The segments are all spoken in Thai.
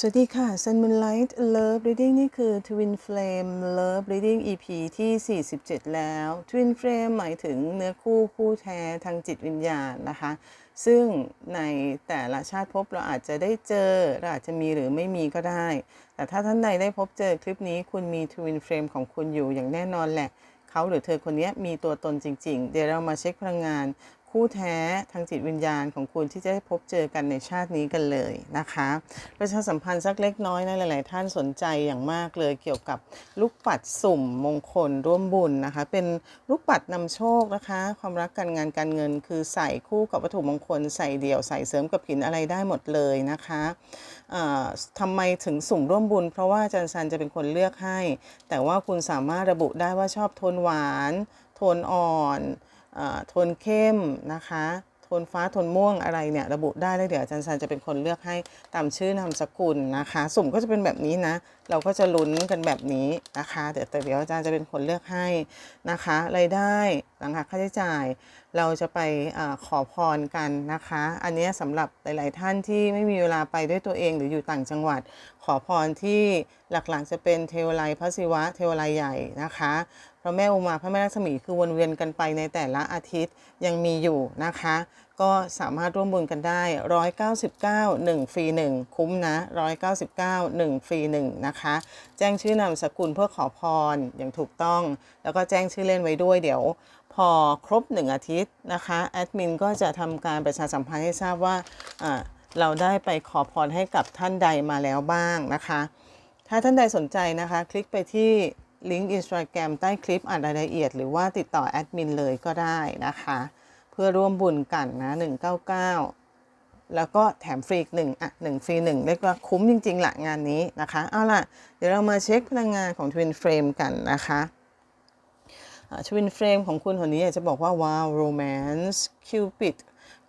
สวัสดีค่ะ Sun Moonlight Love Reading นี่คือ Twin Flame Love Reading EP ที่ 47 แล้ว Twin Flame หมายถึงเนื้อคู่คู่แท้ทางจิตวิญญาณนะคะ ซึ่งในแต่ละชาติภพเราอาจจะได้เจอ เราอาจจะมีหรือไม่มีก็ได้ แต่ถ้าท่านใดได้พบเจอคลิปนี้คุณมี Twin Flame ของคุณอยู่อย่างแน่นอนแหละ เขาหรือเธอคนนี้มีตัวตนจริง ๆ เดี๋ยวเรามาเช็คพลังงาน คู่แท้ทางจิตวิญญาณของคุณที่จะได้พบเจอกันในชาตินี้กันเลยนะคะประชาสัมพันธ์สักเล็กน้อยนะหลาย ๆ ท่านสนใจอย่างมากเลยเกี่ยวกับลูกปัดสุ่มมงคลร่วมบุญนะคะ เป็นลูกปัดนำโชคนะคะ ความรักการงานการเงิน คือใส่คู่กับวัตถุมงคลใส่เดี่ยวใส่เสริมกับหินอะไรได้หมดเลยนะคะอ่าทำไมถึงสุ่มร่วมบุญ เพราะว่าอาจารย์ซันจะเป็นคนเลือกให้ แต่ว่าคุณสามารถระบุได้ว่าชอบโทนหวาน โทนอ่อน โทนเข้มนะคะโทนฟ้าโทนม่วงอะไรเนี่ยระบุได้แล้วเดี๋ยวอาจารย์ซันจะเป็นคนเลือกให้ตามชื่อนามสกุลนะคะ สุ่มก็จะเป็นแบบนี้นะ เราก็จะลุ้นกันแบบนี้นะคะ เดี๋ยวแต่เดี๋ยวอาจารย์จะเป็นคนเลือกให้นะคะรายได้หลังหักค่าใช้จ่าย เราจะไปอขอพรกันนะคะ อันนี้ยสำหรับหลาย ๆ ท่านที่ไม่มีเวลาไปด้วยตัวเองหรืออยู่ต่างจังหวัด ขอพรที่หลัก ๆ จะเป็นเทวไลพระศิวะเทวไลใหญ่นะคะ ระแม่อุมาพระแม่ลักษมีคือวนเวียนกันไปในแต่ละอาทิตย์ยังมีอยู่นะคะ ก็สามารถร่วมบุญกันได้ 199 1 ฟรี 1 คุ้มนะ 199 1 ฟรี 1 นะคะ แจ้งชื่อนามสกุลเพื่อขอพรอย่างถูกต้อง แล้วก็แจ้งชื่อเล่นไว้ด้วยเดี๋ยวพอครบ 1 อาทิตย์นะคะแอดมินก็จะทำการประชาสัมพันธ์ให้ทราบว่าอ่าเราได้ไปขอพรให้กับท่านใดมาแล้วบ้างนะคะ ถ้าท่านใดสนใจนะคะ คลิกไปที่ ลิงก์อินสตาแกรมใต้คลิปอ่านรายละเอียด หรือว่าติดต่อแอดมินเลยก็ได้นะคะ เพื่อร่วมบุญกันนะ 199 แล้วก็แถมฟรีอีกหนึ่งอะหนึ่งฟรีหนึ่งเรียกว่าคุ้มจริงๆละงานนี้นะคะ เอาล่ะ เดี๋ยวเรามาเช็คพลังงานของ Twin Frame กันนะคะทวินเฟรมของคุณคนนี้อยากจะบอกว่าว้าวโรแมนส์คิวปิด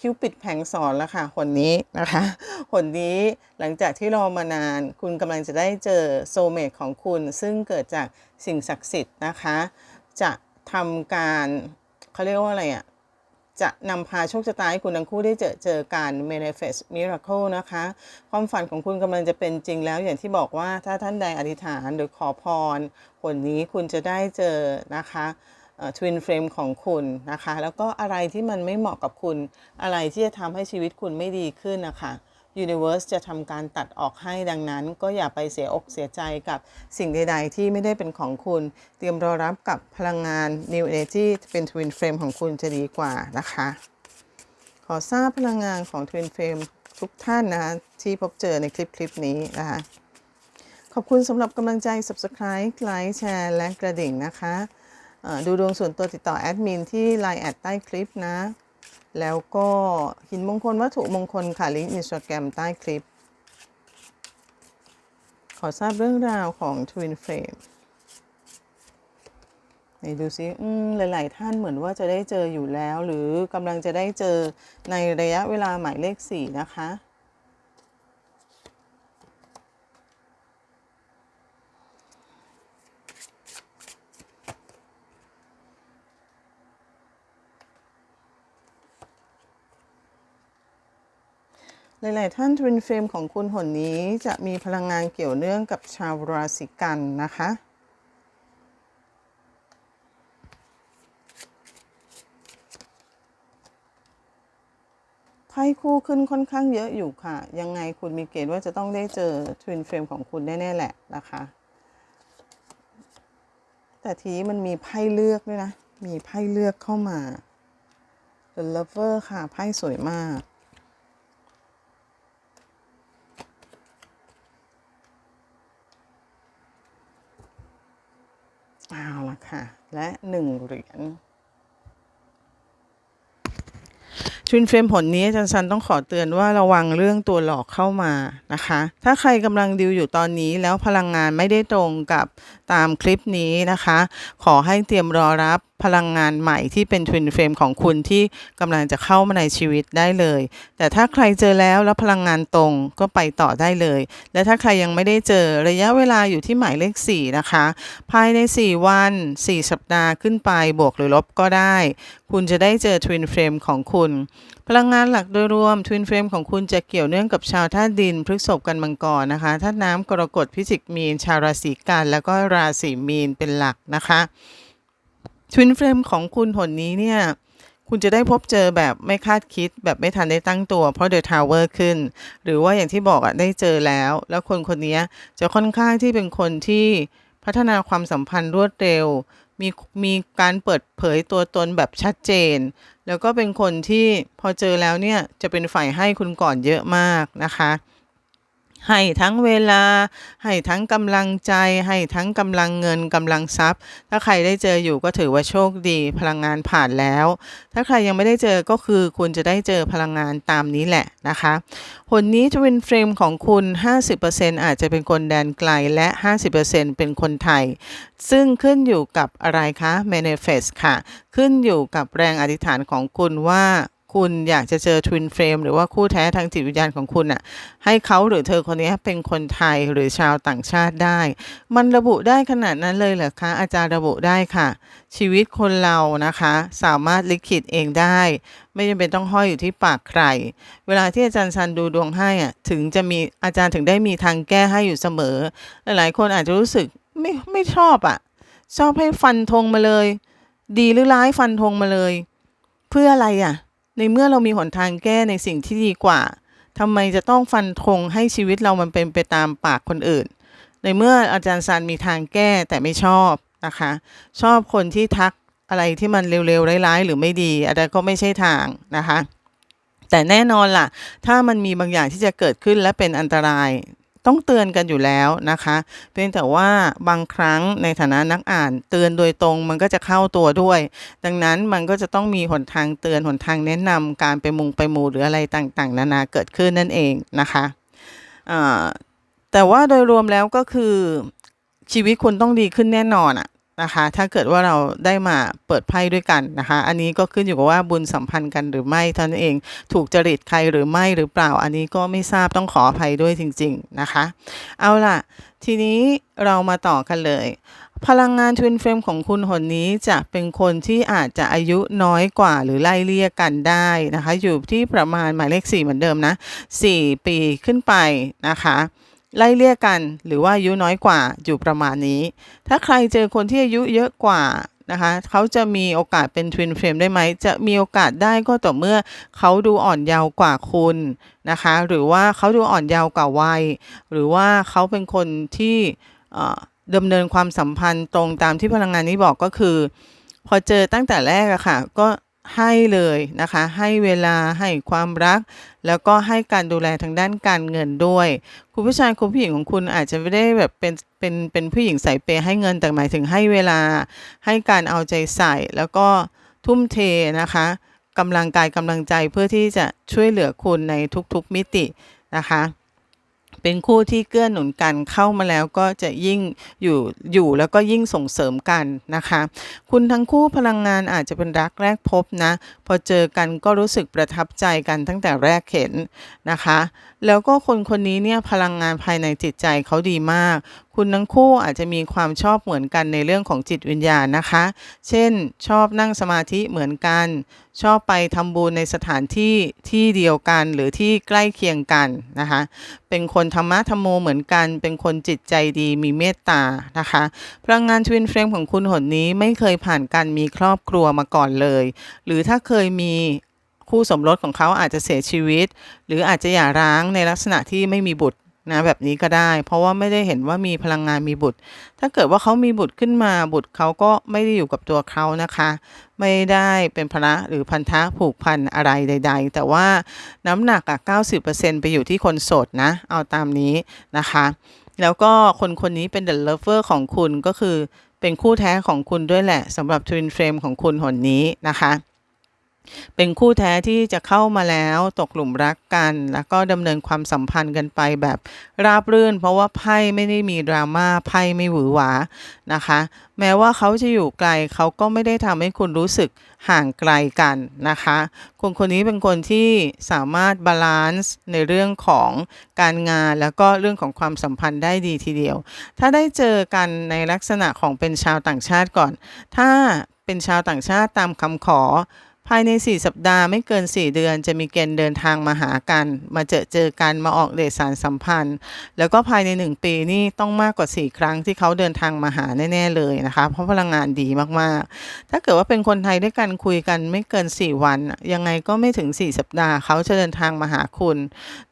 คิวปิดแผงสอนแล้วค่ะคนนี้นะคะคนนี้หลังจากที่รอมานาน คุณกำลังจะได้เจอโซเมตของคุณ ซึ่งเกิดจากสิ่งศักดิ์สิทธิ์นะคะ จะทำการเขาเรียกว่าอะไรอะ่ะจะนำพาโชคชะตาให้คุณทั้งคู่ได้เจอเจอการ manifest miracle นะคะ ความฝันของคุณกำลังจะเป็นจริงแล้วอย่างที่บอกว่าถ้าท่านใดอธิษฐานหรือขอพรผลนี้คุณจะได้เจอนะคะ ทวินเฟรมของคุณนะคะ แล้วก็อะไรที่มันไม่เหมาะกับคุณ อะไรที่จะทำให้ชีวิตคุณไม่ดีขึ้นนะคะ Universe จะทำการตัดออกให้ดังนั้น ก็อย่าไปเสียอกเสียใจกับสิ่งใด ๆ ที่ไม่ได้เป็นของคุณ เตรียมรอรับกับพลังงาน New Energy เป็น Twin Flame ของคุณจะดีกว่านะคะ ขอทราบพลังงานของ Twin Flame ทุกท่านนะคะที่พบเจอในคลิปคลิปนี้นะคะ ขอบคุณสำหรับกำลังใจ Subscribe ไลค์แชร์และกระดิ่งนะคะ ดูดวงส่วนตัวติดต่อแอดมินที่ Line แอดใต้คลิปนะ แล้วก็หินมงคลวัตถุมงคลค่ะลิงก์อินสตาแกรมใต้คลิป ขอทราบเรื่องราวของ Twin Flame ไหนดูซิหลาย ๆ ท่านเหมือนว่าจะได้เจออยู่แล้ว หรือกำลังจะได้เจอในระยะเวลาหมายเลข 4 นะคะ หลาย ๆ ท่าน Twin Flame ของคุณหนนี้จะมีพลังงานเกี่ยวเนื่องกับชาวราศีกันนะคะไพ่คู่ขึ้นค่อนข้างเยอะอยู่ค่ะ ยังไงคุณมีเกณฑ์ว่าจะต้องได้เจอ Twin Flame ของคุณแน่ ๆ แหละนะคะ แต่ทีนี้มันมีไพ่เลือกด้วยนะ มีไพ่เลือกเข้ามา The Lover ค่ะ ไพ่สวยมาก เอาละค่ะ และ หนึ่งเหรียญทวินเฟรมผลนี้อาจารย์ซันต้องขอเตือนว่าระวังเรื่องตัวหลอกเข้ามานะคะ ถ้าใครกำลังดิวอยู่ตอนนี้แล้วพลังงานไม่ได้ตรงกับตามคลิปนี้นะคะ ขอให้เตรียมรอรับ พลังงานใหม่ที่เป็น Twin Flame ของคุณที่กำลังจะเข้ามาในชีวิตได้เลย แต่ถ้าใครเจอแล้วแล้วพลังงานตรงก็ไปต่อได้เลย และถ้าใครยังไม่ได้เจอระยะเวลาอยู่ที่หมายเลข 4 นะคะ ภายใน 4 วัน 4 สัปดาห์ขึ้นไปบวกหรือลบก็ได้ คุณจะได้เจอ Twin Flame ของคุณ พลังงานหลักโดยรวม Twin Flame ของคุณจะเกี่ยวเนื่องกับชาวธาตุดินพฤกษภกันมังกรนะคะธาตุน้ำกรกฎพิจิกมีนชาวราศีกันแล้วก็ราศีมีนเป็นหลักนะคะ Twin Flame ของคุณหนนี้เนี่ยคุณจะได้พบเจอแบบไม่คาดคิดแบบไม่ทันได้ตั้งตัว เพราะ The Tower ขึ้น หรือว่าอย่างที่บอกอะได้เจอแล้ว แล้วคนคนนี้จะค่อนข้างที่เป็นคนที่พัฒนาความสัมพันธ์รวดเร็ว มีมีการเปิดเผยตัวตนแบบชัดเจน แล้วก็เป็นคนที่พอเจอแล้วเนี่ยจะเป็นฝ่ายให้คุณก่อนเยอะมากนะคะ ให้ทั้งเวลา ให้ทั้งกำลังใจ ให้ทั้งกำลังเงินกำลังทรัพย์ ถ้าใครได้เจออยู่ก็ถือว่าโชคดี พลังงานผ่านแล้ว ถ้าใครยังไม่ได้เจอก็คือคุณจะได้เจอพลังงานตามนี้แหละนะคะผลนี้จะเป็นเฟรมของคุณ 50%อาจจะเป็นคนแดนไกลและ 50%เป็นคนไทย ซึ่งขึ้นอยู่กับอะไรคะ manifest ค่ะ ขึ้นอยู่กับแรงอธิษฐานของคุณว่า คุณอยากจะเจอ Twin Flame หรือว่าคู่แท้ทางจิตวิญญาณของคุณอะให้เขาหรือเธอคนนี้เป็นคนไทยหรือชาวต่างชาติได้ มันระบุได้ขนาดนั้นเลยเหรอคะ อาจารย์ระบุได้ค่ะ ชีวิตคนเรานะคะ สามารถลิขิตเองได้ ไม่จำเป็นต้องห้อยอยู่ที่ปากใคร เวลาที่อาจารย์ซันดูดวงให้อะถึงจะมีอาจารย์ถึงได้มีทางแก้ให้อยู่เสมอ หลายๆ คนอาจจะรู้สึกไม่ไม่ชอบอะชอบให้ฟันธงมาเลย ดีหรือร้ายฟันธงมาเลย เพื่ออะไรอะ ในเมื่อเรามีหนทางแก้ในสิ่งที่ดีกว่าทำไมจะต้องฟันธงให้ชีวิตเรามันเป็นไปตามปากคนอื่น ในเมื่ออาจารย์ซันมีทางแก้แต่ไม่ชอบนะคะ ชอบคนที่ทักอะไรที่มันเร็วๆร้ายๆ หรือไม่ดีอันนั้นก็ไม่ใช่ทางนะคะ แต่แน่นอนล่ะ ถ้ามันมีบางอย่างที่จะเกิดขึ้นและเป็นอันตราย ต้องเตือนกันอยู่แล้วนะคะ เพียงแต่ว่าบางครั้งในฐานะนักอ่านเตือนโดยตรงมันก็จะเข้าตัวด้วย ดังนั้นมันก็จะต้องมีหนทางเตือนหนทางแนะนำการไปมุงไปมูหรืออะไรต่างๆ นานาเกิดขึ้นนั่นเองนะคะแต่ว่าโดยรวมแล้วก็คือชีวิตคุณต้องดีขึ้นแน่นอนอะ นะคะ ถ้าเกิดว่าเราได้มาเปิดไพ่ด้วยกันนะคะ อันนี้ก็ขึ้นอยู่กับว่าบุญสัมพันธ์กันหรือไม่ท่านั้นเอง ถูกจริตใครหรือไม่หรือเปล่า อันนี้ก็ไม่ทราบต้องขออภัยด้วยจริง ๆนะคะ เอาล่ะ ทีนี้เรามาต่อกันเลย พลังงานทวินเฟรมของคุณหนนี้จะเป็นคนที่อาจจะอายุน้อยกว่าหรือไล่เลี่ยกันได้นะคะ อยู่ที่ประมาณหมายเลข4เหมือนเดิมนะ4ปีขึ้นไปนะคะ ไล่เลี่ยกัน หรือว่าอายุน้อยกว่าอยู่ประมาณนี้ ถ้าใครเจอคนที่อายุเยอะกว่านะคะเขาจะมีโอกาสเป็นทวินเฟรมได้ไหม จะมีโอกาสได้ก็ต่อเมื่อเขาดูอ่อนเยาว์กว่าคุณนะคะ หรือว่าเขาดูอ่อนเยาว์กว่าวัย หรือว่าเขาเป็นคนที่ดำเนินความสัมพันธ์ตรงตามที่พลังงานนี้บอกก็คือ พอเจอตั้งแต่แรกอะค่ะ ก็ ให้เลยนะคะ ให้เวลาให้ความรัก แล้วก็ให้การดูแลทางด้านการเงินด้วย คุณผู้ชายคุณผู้หญิงของคุณอาจจะไม่ได้แบบเป็นเป็นเป็นผู้หญิงใส่เปย์ให้เงินแต่หมายถึงให้เวลา ให้การเอาใจใส่ แล้วก็ทุ่มเทนะคะกำลังกายกำลังใจเพื่อที่จะช่วยเหลือคุณในทุกๆมิตินะคะ เป็นคู่ที่เกื้อหนุนกันเข้ามาแล้วก็จะยิ่งอยู่อยู่แล้วก็ยิ่งส่งเสริมกันนะคะ คุณทั้งคู่พลังงานอาจจะเป็นรักแรกพบนะ พอเจอกันก็รู้สึกประทับใจกันตั้งแต่แรกเห็นนะคะ แล้วก็คนคนนี้เนี่ยพลังงานภายในจิตใจเขาดีมาก คุณทั้งคู่อาจจะมีความชอบเหมือนกันในเรื่องของจิตวิญญาณนะคะ เช่น ชอบนั่งสมาธิเหมือนกัน ชอบไปทำบุญในสถานที่ที่เดียวกันหรือที่ใกล้เคียงกันนะคะ เป็นคนธรรมะธรรมโมเหมือนกัน เป็นคนจิตใจดีมีเมตตานะคะ พลังงานทวินเฟรมของคุณหนนี้ไม่เคยผ่านการมีครอบครัวมาก่อนเลย หรือถ้าเคยมี คู่สมรสของเขาอาจจะเสียชีวิต หรืออาจจะหย่าร้างในลักษณะที่ไม่มีบุตรนะแบบนี้ก็ได้ เพราะว่าไม่ได้เห็นว่ามีพลังงานมีบุตร ถ้าเกิดว่าเขามีบุตรขึ้นมาบุตรเขาก็ไม่ได้อยู่กับตัวเขานะคะ ไม่ได้เป็นพระหรือพันธะผูกพันอะไรใด ๆ แต่ว่าน้ำหนักอะ90%ไปอยู่ที่คนโสดนะ เอาตามนี้นะคะ แล้วก็คนคนนี้เป็น the lover ของคุณก็คือเป็นคู่แท้ของคุณด้วยแหละสำหรับ twin flame ของคุณหนนี้นะคะ เป็นคู่แท้ที่จะเข้ามาแล้วตกหลุมรักกัน แล้วก็ดำเนินความสัมพันธ์กันไปแบบราบรื่น เพราะว่าไพ่ไม่ได้มีดราม่าไพ่ไม่หวือหวานะคะ แม้ว่าเขาจะอยู่ไกลเขาก็ไม่ได้ทำให้คุณรู้สึกห่างไกลกันนะคะ คนคนนี้เป็นคนที่สามารถบาลานซ์ในเรื่องของการงานแล้วก็เรื่องของความสัมพันธ์ได้ดีทีเดียว ถ้าได้เจอกันในลักษณะของเป็นชาวต่างชาติก่อน ถ้าเป็นชาวต่างชาติตามคำขอ ภายใน 4 สัปดาห์ไม่เกิน 4 เดือน จะมีเกณฑ์เดินทางมาหากัน มาเจอเจอกันมาออกเดทสารสัมพันธ์ แล้วก็ภายใน 1 ปีนี่ต้องมากกว่า 4 ครั้งที่เขาเดินทางมาหาแน่ๆเลยนะคะ เพราะพลังงานดีมากๆ ถ้าเกิดว่าเป็นคนไทยด้วยกันคุยกันไม่เกิน 4 วัน ยังไงก็ไม่ถึง 4 สัปดาห์ เขาจะเดินทางมาหาคุณ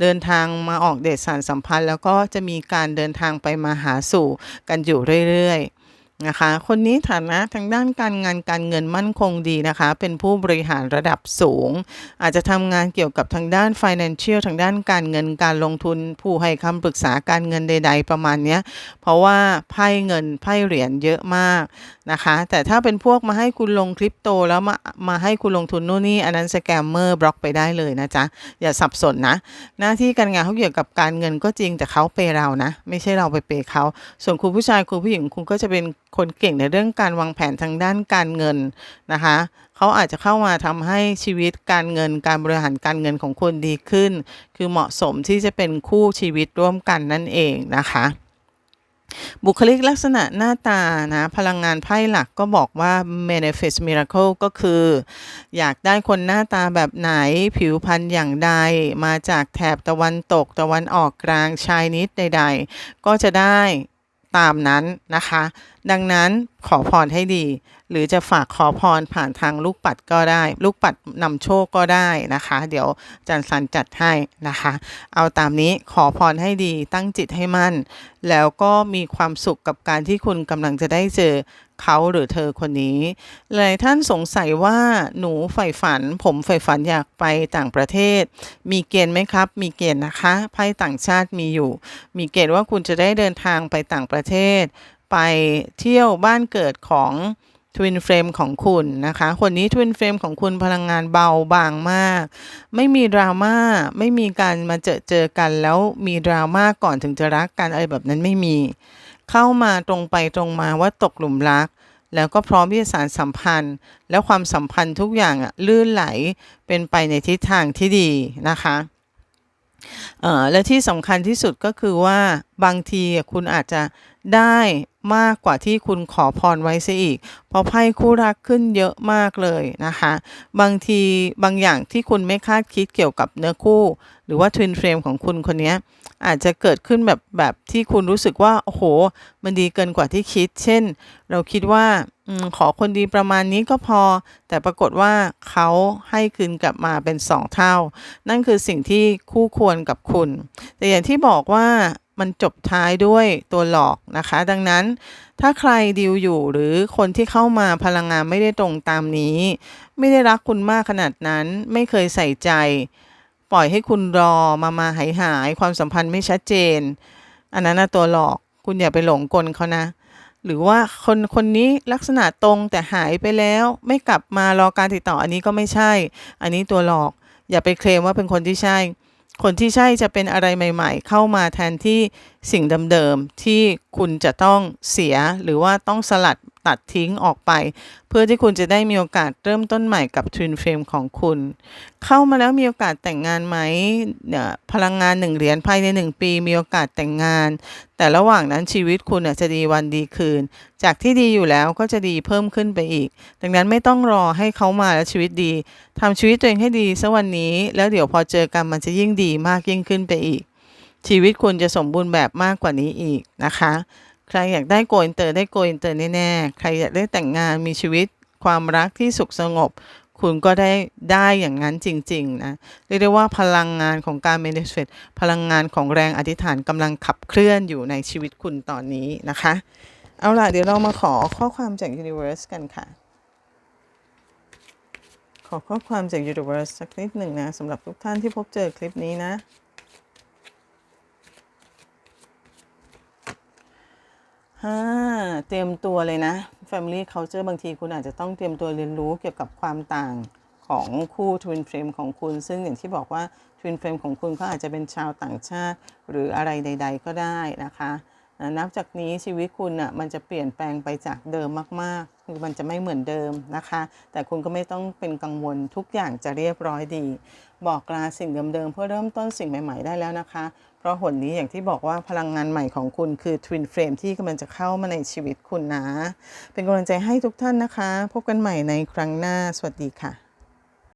เดินทางมาออกเดทสารสัมพันธ์ แล้วก็จะมีการเดินทางไปมาหาสู่กันอยู่เรื่อยๆ นะคะ คนนี้ฐานะทางด้านการงานการเงินมั่นคงดีนะคะ เป็นผู้บริหารระดับสูง อาจจะทำงานเกี่ยวกับทางด้าน financial ทางด้านการเงินการลงทุน ผู้ให้คำปรึกษาการเงินใด ๆ ประมาณนี้เพราะว่าไพ่เงินไพ่เหรียญเยอะมากนะคะ แต่ถ้าเป็นพวกมาให้คุณลงคริปโตแล้วมามาให้คุณลงทุนนู่นนี่อันนั้นสแกมเมอร์บล็อกไปได้เลยนะจ๊ะ อย่าสับสนนะ หน้าที่การงานเขาเกี่ยวกับการเงินก็จริงแต่เขาเปย์เรานะ ไม่ใช่เราไปเปย์เขา ส่วนคุณผู้ชายคุณผู้หญิงคุณก็จะเป็นคนเก่งในเรื่องการวางแผนทางด้านการเงินนะคะเขาอาจจะเข้ามาทำให้ชีวิตการเงิน การบริหารการเงินของคุณดีขึ้น คือเหมาะสมที่จะเป็นคู่ชีวิตร่วมกันนั่นเองนะคะบุคลิกลักษณะหน้าตานะพลังงานไพ่หลักก็บอกว่า manifest miracle ก็คือ อยากได้คนหน้าตาแบบไหนผิวพรรณอย่างใด มาจากแถบตะวันตกตะวันออกกลางชายนิดใด ๆ ก็จะได้ตามนั้นนะคะ ดังนั้นขอพรให้ดี หรือจะฝากขอพรผ่านทางลูกปัดก็ได้ ลูกปัดนำโชคก็ได้นะคะ เดี๋ยวจารย์สันจัดให้นะคะ เอาตามนี้ขอพรให้ดีตั้งจิตให้มั่น แล้วก็มีความสุขกับการที่คุณกำลังจะได้เจอเขาหรือเธอคนนี้ หลายท่านสงสัยว่าหนูใฝ่ฝัน ผมใฝ่ฝันอยากไปต่างประเทศ มีเกณฑ์ไหมครับ มีเกณฑ์นะคะไพ่ต่างชาติมีอยู่ มีเกณฑ์ว่าคุณจะได้เดินทางไปต่างประเทศ ไปเที่ยวบ้านเกิดของทวินเฟรมของคุณนะคะ คนนี้ทวินเฟรมของคุณพลังงานเบาบางมาก ไม่มีดราม่า ไม่มีการมาเจอเจอกันแล้วมีดราม่าก่อนถึงจะรักกันอะไรแบบนั้นไม่มี เข้ามาตรงไปตรงมาว่าตกหลุมรัก แล้วก็พร้อมที่จะสานสัมพันธ์ แล้วความสัมพันธ์ทุกอย่างอะลื่นไหลเป็นไปในทิศทางที่ดีนะคะเออและที่สำคัญที่สุดก็คือว่าบางทีคุณอาจจะ ได้มากกว่าที่คุณขอพรไว้เสียอีก เพราะไพ่คู่รักขึ้นเยอะมากเลยนะคะ บางทีบางอย่างที่คุณไม่คาดคิดเกี่ยวกับเนื้อคู่ หรือว่าทวินเฟรมของคุณคนนี้อาจจะเกิดขึ้นแบบแบบที่คุณรู้สึกว่า โอ้โห มันดีเกินกว่าที่คิด เช่น เราคิดว่าอขอคนดีประมาณนี้ก็พอ แต่ปรากฏว่าเขาให้คืนกลับมาเป็นสองเท่า นั่นคือสิ่งที่คู่ควรกับคุณ แต่อย่างที่บอกว่า มันจบท้ายด้วยตัวหลอกนะคะ ดังนั้นถ้าใครดีลอยู่หรือคนที่เข้ามาพลังงานไม่ได้ตรงตามนี้ ไม่ได้รักคุณมากขนาดนั้น ไม่เคยใส่ใจ ปล่อยให้คุณรอมามาหายหายความสัมพันธ์ไม่ชัดเจน อันนั้นนะตัวหลอกคุณอย่าไปหลงกลเขานะหรือว่าคนคนนี้ลักษณะตรงแต่หายไปแล้วไม่กลับมารอการติดต่ออันนี้ก็ไม่ใช่ อันนี้ตัวหลอก อย่าไปเคลมว่าเป็นคนที่ใช่ คนที่ใช่จะเป็นอะไรใหม่ ๆ เข้ามาแทนที่สิ่งเดิมๆที่คุณจะต้องเสียหรือว่าต้องสลัด ตัดทิ้งออกไป เพื่อที่คุณจะได้มีโอกาสเริ่มต้นใหม่กับ Twin Flame ของคุณ เข้ามาแล้วมีโอกาสแต่งงานไหมเนี่ยพลังงานหนึ่งเหรียญภายในหนึ่งปี มีโอกาสแต่งงาน แต่ระหว่างนั้นชีวิตคุณน่ะจะดีวันดีคืน จากที่ดีอยู่แล้วก็จะดีเพิ่มขึ้นไปอีก ดังนั้นไม่ต้องรอให้เขามาแล้วชีวิตดีทำชีวิตตัวเองให้ดีสักวันนี้ แล้วเดี๋ยวพอเจอกันมันจะยิ่งดีมากยิ่งขึ้นไปอีก ชีวิตคุณจะสมบูรณ์แบบมากกว่านี้อีกนะคะ ใครอยากได้โกอินเตอร์ได้โกอินเตอร์แน่ๆใครอยากได้แต่งงานมีชีวิตความรักที่สุขสงบ คุณก็ได้ได้อย่างนั้นจริงๆนะเรียกได้ว่าพลังงานของการ manifest พลังงานของแรงอธิษฐานกำลังขับเคลื่อนอยู่ในชีวิตคุณตอนนี้นะคะ เอาล่ะ เดี๋ยวเรามาขอข้อความจาก Universe กันค่ะ ขอข้อความจาก Universe สักนิดหนึ่งนะสำหรับทุกท่านที่พบเจอคลิปนี้นะ ฮ่าเตรียมตัวเลยนะ Family Culture บางทีคุณอาจจะต้องเตรียมตัวเรียนรู้เกี่ยวกับความต่างของคู่ทวินเฟรมของคุณ ซึ่งอย่างที่บอกว่าทวินเฟรมของคุณก็อาจจะเป็นชาวต่างชาติ หรืออะไรใด ๆ ก็ได้นะคะ นับจากนี้ชีวิตคุณอะมันจะเปลี่ยนแปลงไปจากเดิมมากๆคือมันจะไม่เหมือนเดิมนะคะ แต่คุณก็ไม่ต้องเป็นกังวลทุกอย่างจะเรียบร้อยดี บอกลาสิ่งเดิมๆเพื่อเริ่มต้นสิ่งใหม่ ๆได้แล้วนะคะ เพราะหนนี้อย่างที่บอกว่าพลังงานใหม่ของคุณคือ Twin Flame ที่กำลังจะเข้ามาในชีวิตคุณนะ เป็นกำลังใจให้ทุกท่านนะคะ พบกันใหม่ในครั้งหน้าสวัสดีค่ะ